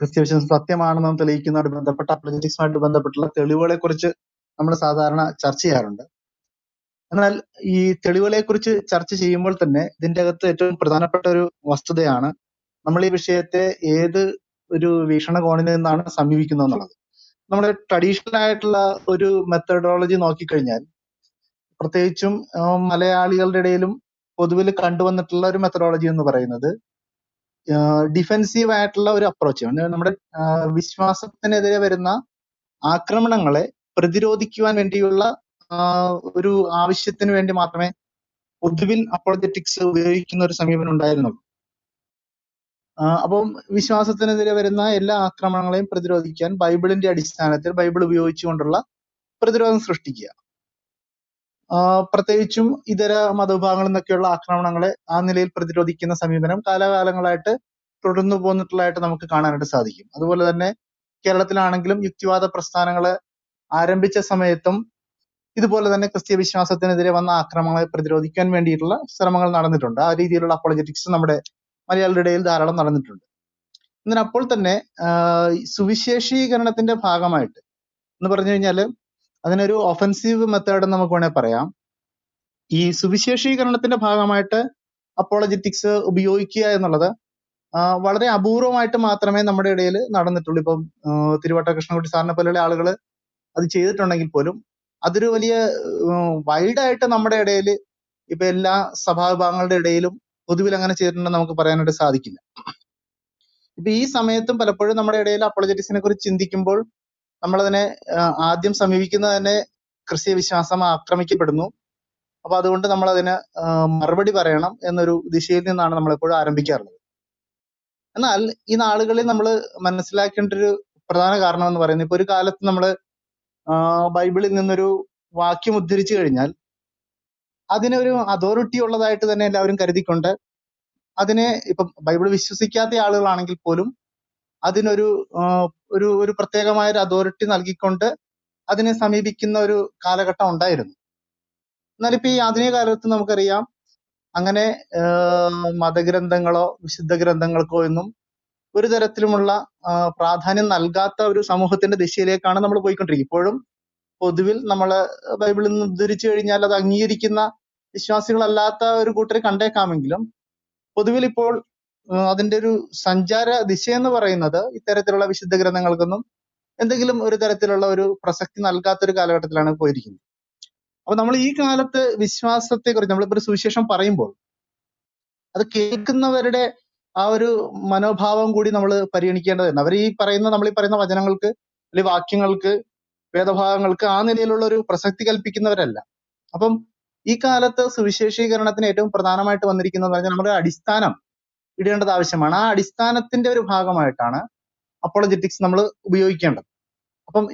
ക്രിസ്ത്യവിശ്വാസം സത്യമാണെന്ന് തെളിയിക്കുന്നതുമായിട്ട് ബന്ധപ്പെട്ട അപ്ലജറ്റിക്സുമായിട്ട് ബന്ധപ്പെട്ടുള്ള തെളിവുകളെ കുറിച്ച് നമ്മൾ സാധാരണ ചർച്ച ചെയ്യാറുണ്ട്. എന്നാൽ ഈ തെളിവുകളെ കുറിച്ച് ചർച്ച ചെയ്യുമ്പോൾ തന്നെ ഇതിന്റെ അകത്ത് ഏറ്റവും പ്രധാനപ്പെട്ട ഒരു വസ്തുതയാണ് നമ്മൾ ഈ വിഷയത്തെ ഏത് ഒരു വീക്ഷണകോണിൽ നിന്നാണ് സമീപിക്കുന്നത് എന്നുള്ളത്. നമ്മുടെ ട്രഡീഷണൽ ആയിട്ടുള്ള ഒരു മെത്തഡോളജി നോക്കിക്കഴിഞ്ഞാൽ പ്രത്യേകിച്ചും മലയാളികളുടെ ഇടയിലും പൊതുവിൽ കണ്ടുവന്നിട്ടുള്ള ഒരു മെത്തഡോളജി എന്ന് പറയുന്നത് ഡിഫെൻസീവ് ആയിട്ടുള്ള ഒരു അപ്രോച്ച് നമ്മുടെ വിശ്വാസത്തിനെതിരെ വരുന്ന ആക്രമണങ്ങളെ പ്രതിരോധിക്കുവാൻ വേണ്ടിയുള്ള ഒരു ആവശ്യത്തിന് വേണ്ടി മാത്രമേ പൊതുവിൽ അപ്പോളജറ്റിക്സ് ഉപയോഗിക്കുന്ന ഒരു സമീപനം ഉണ്ടായിരുന്നുള്ളൂ. അപ്പം വിശ്വാസത്തിനെതിരെ വരുന്ന എല്ലാ ആക്രമണങ്ങളെയും പ്രതിരോധിക്കാൻ ബൈബിളിന്റെ അടിസ്ഥാനത്തിൽ ബൈബിൾ ഉപയോഗിച്ചുകൊണ്ടുള്ള പ്രതിരോധം സൃഷ്ടിക്കുക. പ്രത്യേകിച്ചും ഇതര മതവിഭാഗങ്ങളിൽ നിന്നൊക്കെയുള്ള ആക്രമണങ്ങളെ ആ നിലയിൽ പ്രതിരോധിക്കുന്ന സമീപനം കാലാകാലങ്ങളായിട്ട് തുടർന്നു പോന്നിട്ടുള്ളതായിട്ട് നമുക്ക് കാണാനായിട്ട് സാധിക്കും. അതുപോലെ തന്നെ കേരളത്തിലാണെങ്കിലും യുക്തിവാദ പ്രസ്ഥാനങ്ങൾ ആരംഭിച്ച സമയത്തും ഇതുപോലെ തന്നെ ക്രിസ്തീയ വിശ്വാസത്തിനെതിരെ വന്ന ആക്രമണങ്ങളെ പ്രതിരോധിക്കാൻ വേണ്ടിയിട്ടുള്ള ശ്രമങ്ങൾ നടന്നിട്ടുണ്ട്. ആ രീതിയിലുള്ള അപ്പോളജറ്റിക്സ് നമ്മുടെ മലയാളികളുടെ ഇടയിൽ ധാരാളം നടന്നിട്ടുണ്ട്. എന്നാൽ അപ്പോൾ തന്നെ സുവിശേഷീകരണത്തിന്റെ ഭാഗമായിട്ട് എന്ന് പറഞ്ഞു കഴിഞ്ഞാൽ അതിനൊരു ഒഫൻസീവ് മെത്തേഡ് എന്ന് നമുക്ക് വേണേൽ പറയാം. ഈ സുവിശേഷീകരണത്തിന്റെ ഭാഗമായിട്ട് അപ്പോളജറ്റിക്സ് ഉപയോഗിക്കുക എന്നുള്ളത് വളരെ അപൂർവമായിട്ട് മാത്രമേ നമ്മുടെ ഇടയിൽ നടന്നിട്ടുള്ളൂ. ഇപ്പം ആ, തിരുവട്ട കൃഷ്ണൻകുട്ടി സാറിനെ പോലെയുള്ള ആളുകൾ അത് ചെയ്തിട്ടുണ്ടെങ്കിൽ പോലും അതൊരു വലിയ വൈഡായിട്ട് നമ്മുടെ ഇടയിൽ ഇപ്പൊ എല്ലാ സഭാവിഭാഗങ്ങളുടെ ഇടയിലും പൊതുവിൽ അങ്ങനെ ചെയ്തിട്ടുണ്ടെന്ന് നമുക്ക് പറയാനായിട്ട് സാധിക്കില്ല. ഇപ്പൊ ഈ സമയത്തും പലപ്പോഴും നമ്മുടെ ഇടയിൽ അപ്പോളജറ്റിക്സിനെ കുറിച്ച് ചിന്തിക്കുമ്പോൾ നമ്മളതിനെ ആദ്യം സമീപിക്കുന്നത് തന്നെ ക്രിസ്തീയ വിശ്വാസം ആക്രമിക്കപ്പെടുന്നു. അപ്പൊ അതുകൊണ്ട് നമ്മൾ അതിന് മറുപടി പറയണം എന്നൊരു ദിശയിൽ നിന്നാണ് നമ്മൾ എപ്പോഴും ആരംഭിക്കാറുള്ളത്. എന്നാൽ ഈ നാളുകളിൽ നമ്മൾ മനസ്സിലാക്കേണ്ട ഒരു പ്രധാന കാരണം എന്ന് പറയുന്നത് ഇപ്പൊ ഒരു കാലത്ത് നമ്മൾ ബൈബിളിൽ നിന്നൊരു വാക്യം ഉദ്ധരിച്ചു കഴിഞ്ഞാൽ അതിനൊരു അതോറിറ്റി ഉള്ളതായിട്ട് തന്നെ എല്ലാവരും കരുതിക്കൊണ്ട് അതിനെ ഇപ്പം ബൈബിൾ വിശ്വസിക്കാത്ത ആളുകളാണെങ്കിൽ പോലും അതിനൊരു ഒരു ഒരു പ്രത്യേകമായ ഒരു അതോറിറ്റി നൽകിക്കൊണ്ട് അതിനെ സമീപിക്കുന്ന ഒരു കാലഘട്ടം ഉണ്ടായിരുന്നു. എന്നാൽ ഈ ആധുനിക കാലത്ത് നമുക്കറിയാം അങ്ങനെ മതഗ്രന്ഥങ്ങളോ വിശുദ്ധ ഗ്രന്ഥങ്ങൾക്കോ ഒന്നും ഒരു തരത്തിലുമുള്ള പ്രാധാന്യം നൽകാത്ത ഒരു സമൂഹത്തിന്റെ ദിശയിലേക്കാണ് നമ്മൾ പോയിക്കൊണ്ടിരിക്കുന്നത്. ഇപ്പോഴും പൊതുവിൽ നമ്മൾ ബൈബിളിൽ നിന്ന് ഉദ്ധരിച്ചു കഴിഞ്ഞാൽ അത് അംഗീകരിക്കുന്ന വിശ്വാസികളല്ലാത്ത ഒരു കൂട്ടരെ കണ്ടേക്കാമെങ്കിലും പൊതുവിൽ ഇപ്പോൾ ആ, അതിന്റെ ഒരു സഞ്ചാര ദിശ എന്ന് പറയുന്നത് ഇത്തരത്തിലുള്ള വിശുദ്ധ ഗ്രന്ഥങ്ങൾക്കൊന്നും എന്തെങ്കിലും ഒരു തരത്തിലുള്ള ഒരു പ്രസക്തി നൽകാത്ത ഒരു കാലഘട്ടത്തിലാണ് പോയിരിക്കുന്നത്. അപ്പൊ നമ്മൾ ഈ കാലത്ത് വിശ്വാസത്തെ കുറിച്ച് നമ്മളിപ്പോ ഒരു സുവിശേഷം പറയുമ്പോൾ അത് കേൾക്കുന്നവരുടെ ആ ഒരു മനോഭാവം കൂടി നമ്മൾ പരിഗണിക്കേണ്ടതുണ്ട്. അവർ ഈ പറയുന്ന നമ്മൾ ഈ പറയുന്ന വചനങ്ങൾക്ക് അല്ലെങ്കിൽ വാക്യങ്ങൾക്ക് വേദഭാഗങ്ങൾക്ക് ആ നിലയിലുള്ള ഒരു പ്രസക്തി കൽപ്പിക്കുന്നവരല്ല. അപ്പം ഈ കാലത്ത് സുവിശേഷീകരണത്തിന് ഏറ്റവും പ്രധാനമായിട്ട് വന്നിരിക്കുന്നത് പറഞ്ഞാൽ നമ്മുടെ അടിസ്ഥാനം ഇടേണ്ടത് ആവശ്യമാണ്. ആ അടിസ്ഥാനത്തിന്റെ ഒരു ഭാഗമായിട്ടാണ് അപ്പോളജറ്റിക്സ് നമ്മൾ ഉപയോഗിക്കേണ്ടത്. അപ്പം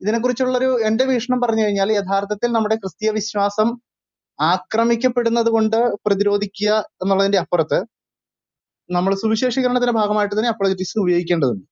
ഇതിനെക്കുറിച്ചുള്ളൊരു എന്റെ വീക്ഷണം പറഞ്ഞു കഴിഞ്ഞാൽ യഥാർത്ഥത്തിൽ നമ്മുടെ ക്രിസ്തീയ വിശ്വാസം ആക്രമിക്കപ്പെടുന്നത് കൊണ്ട് പ്രതിരോധിക്കുക എന്നുള്ളതിന്റെ അപ്പുറത്ത് നമ്മൾ സുവിശേഷീകരണത്തിന്റെ ഭാഗമായിട്ട് തന്നെ അപ്പോളജറ്റിക്സ് ഉപയോഗിക്കേണ്ടതുണ്ട്.